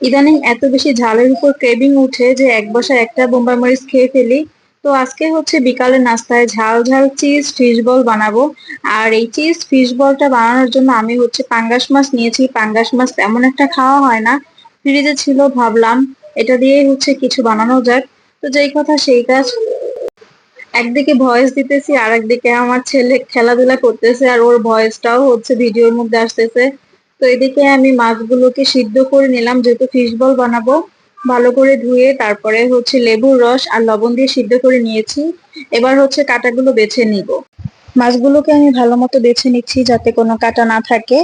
ইদানিং এত বেশি ঝালের উপর ক্রেভিং উঠে যে এক বসায় একটা বোম্বাই মরিচ খেয়ে ফেলি। তো আজকে হচ্ছে বিকালের নাস্তায় ঝাল ঝাল চিজ ফিশ বল বানাবো। আর এই চিজ ফিশ বলটা বানানোর জন্য আমি হচ্ছে পাঙ্গাস মাছ নিয়েছি। পাঙ্গাস মাছ তেমন একটা খাওয়া হয় না। ফ্রিজে ছিল, ভাবলাম এটা দিয়েই হচ্ছে কিছু বানানো যাক। তো যেই কথা সেই কাজ। একদিকে ভয়েস দিতেছি আর একদিকে আমার ছেলে খেলাধুলা করতেছে আর ওর ভয়েসটাও হচ্ছে ভিডিওর মধ্যে আসতেছে। তো এদিকে আমি মাছগুলোকে সিদ্ধ করে নিলাম, যেহেতু ফিশ বল বানাবো। ভালো করে ধুয়ে তারপরে হচ্ছে লেবুর রস আর লবণ দিয়ে সিদ্ধ করে নিয়েছি। এবার হচ্ছে কাঁটাগুলো বেছে নিব। মাছগুলোকে আমি ভালো মতো বেছে নিচ্ছি যাতে কোনো কাটা না থাকে।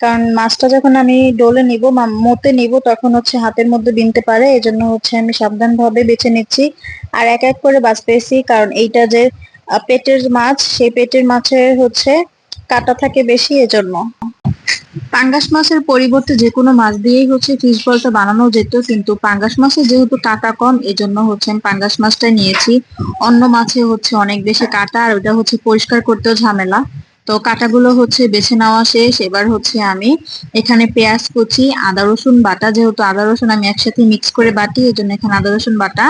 কারণ মাছটা যখন আমি ডোলে নিব মতে নিব, তখন হচ্ছে হাতের মধ্যে বিনতে পারে। এজন্য হচ্ছে আমি সাবধান ভাবে বেছে নিচ্ছি। আর এক এক করে বাঁচতেছি, কারণ এইটা যে পেটের মাছ, সেই পেটের মাছের হচ্ছে কাটা থাকে বেশি, এজন্য। পাঙ্গাস মাছের পরিবর্তে যে কোনো মাছ দিয়েই হচ্ছে ফিশ বলটা বানানো যেত, কিন্তু পাঙ্গাস মাছে যেহেতু কাটা কম, এজন্য হচ্ছে আমি পাঙ্গাস মাছটা নিয়েছি। অন্য মাছে হচ্ছে অনেক বেশি কাটা, আর ওটা হচ্ছে পরিষ্কার করতেও ঝামেলা। তো কাটাগুলো হচ্ছে বেছে নেওয়া শেষ। এবার হচ্ছে আমি এখানে পেঁয়াজ কুচি, আদা, রসুন বাটা, যেহেতু আদা, রসুন আমি একসাথে মিক্স করে বাটি এই জন্য এখানে আদা, রসুন বাটা,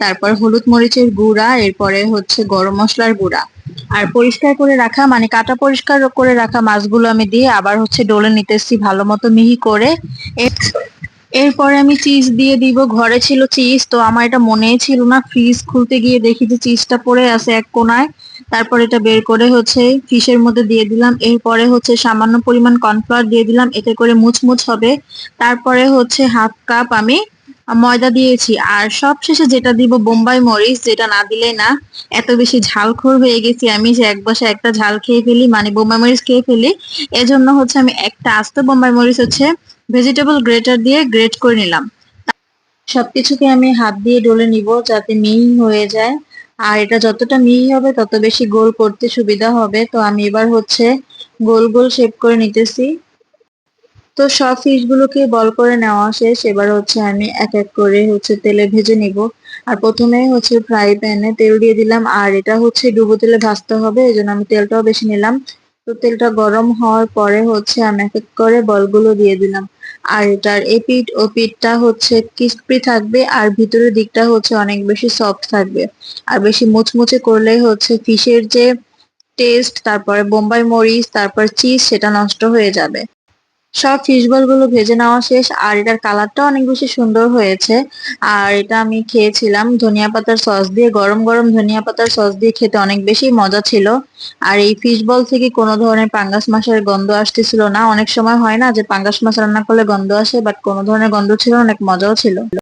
তারপর হলুদ মরিচের গুঁড়া, এরপরে হচ্ছে গরম মশলার গুঁড়া। আর পরিষ্কার করে রাখা মানে কাটা পরিষ্কার করে রাখা মাছগুলো আমি দিয়ে আবার হচ্ছে ডলে নিতেছি ভালো মতো মিহি করে। এরপরে আমি চিজ দিয়ে দিব। ঘরে ছিল চিজ তো আমার এটা মনেই ছিল না। ফ্রিজ খুলতে গিয়ে দেখি যে চিজটা পড়ে আছে এক কোনায়। তারপর এটা বের করে হচ্ছে ফিশের মধ্যে দিয়ে দিলাম। এরপরে হচ্ছে সামান্য পরিমাণ কর্নফ্লাওয়ার দিয়ে দিলাম। এতে করে মুচমুচ হবে। তারপরে হচ্ছে হাফ কাপ আমি ময়দা দিয়েছি। আর সবশেষে যেটা দিব বোম্বাই মরিচ, যেটা না দিলে না, এত বেশি ঝালখোর হয়ে গেছি আমি যে এক বসে একটা ঝাল খেয়ে ফেলি মানে বোম্বাই মরিচ খেয়ে ফেলি। এজন্য হচ্ছে আমি একটা আস্ত বোম্বাই মরিচ হচ্ছে ভেজিটেবল গ্রেটার দিয়ে গ্রেট করে নিলাম। সবকিছুকে আমি হাত দিয়ে ডলে নিব যাতে মিহি হয়ে যায়। আর এটা যতটা মিহি হবে, তত বেশি গোল করতে সুবিধা হবে। তো আমি এবার হচ্ছে গোল গোল শেপ করে নিতেছি। তো সব ফিশ গুলোকে বল করে নেওয়া শেষ। এবার হচ্ছে আমি এক এক করে হচ্ছে তেলে ভেজে নিব। আর প্রথমে হচ্ছে ফ্রাই প্যানে তেল দিয়ে দিলাম। আর এটা হচ্ছে ডুবো তেলে ভাজতে হবে, এই জন্য আমি তেলটাও বেশি নিলাম। তো তেলটা গরম হওয়ার পরে হচ্ছে আমি এক এক করে বলগুলো দিয়ে দিলাম। আর এটার এপিট ও পিঠটা হচ্ছে ক্রিস্পি থাকবে, আর ভিতরের দিকটা হচ্ছে অনেক বেশি সফট থাকবে। আর বেশি মুচমুচে করলে হচ্ছে ফিশের যে টেস্ট তারপরে বোম্বাই মরিচ, তারপর চিজ সেটা নষ্ট হয়ে যাবে। সব ফিশ বলগুলো ভেজে নেওয়া শেষ, আর এটার কালারটা অনেক বেশি সুন্দর হয়েছে। আর এটা আমি খেয়েছিলাম, ধনিয়া পাতার সস দিয়ে, গরম গরম ধনিয়া পাতার সস দিয়ে খেতে অনেক বেশি মজা ছিল। আর এই ফিশ বল থেকে কোনো ধরনের পাঙ্গাস মাছের গন্ধ আসতেছিল না। অনেক সময় হয় না যে পাঙ্গাস মাছ রান্না করলে গন্ধ আসে বাট কোনো ধরনের গন্ধ ছিল অনেক মজাও ছিল।